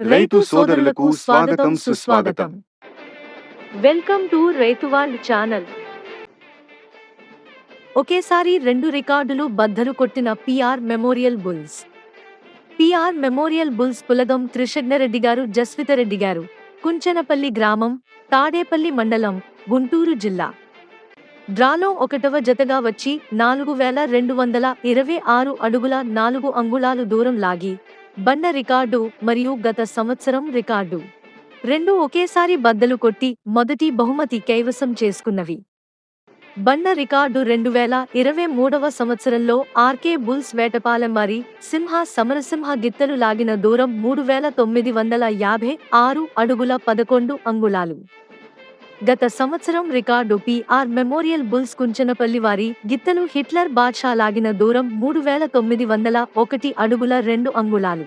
రైతు సోదరులకు స్వాగతం సుస్వాగతం. వెల్కమ్ టు రైతు వరల్డ్ ఛానల్. ఒకేసారి రెండు రికార్డులు బద్దలు కొట్టిన PR memorial bulls. PR memorial bulls Pulagam Trishagnareddy గారు జస్వితరెడ్డి గారు కుంచనపల్లి గ్రామం తాడేపల్లి మండలం గుంటూరు జిల్లా. డ్రాలో ఒకటవ జతగా వచ్చి నాలుగు వేల రెండు వందల ఇరవై ఆరు అడుగుల నాలుగు అంగుళాలు దూరం లాగి బండ రికార్డు మరియు గత సంవత్సరం రికార్డు. రెండు ఒకేసారి బద్దలు కొట్టి మొదటి బహుమతి కైవసం చేసుకున్నవి. బండ రికార్డు రెండు వేల ఇరవై మూడవ సంవత్సరంలో ఆర్కే బుల్స్ వేటపాలెం మరి సింహ సమరసింహ గిత్తలు లాగిన దూరం మూడు వేల తొమ్మిది వందల యాభై ఆరు అడుగుల పదకొండు అంగుళాలు. గత సంవత్సరం record PR memorial bulls Kunchanapalli వారి గిత్తలు హిట్లర్ బాద్షా లాగిన దూరం మూడు వేల తొమ్మిది వందల ఒకటి అడుగుల రెండు అంగుళాలు.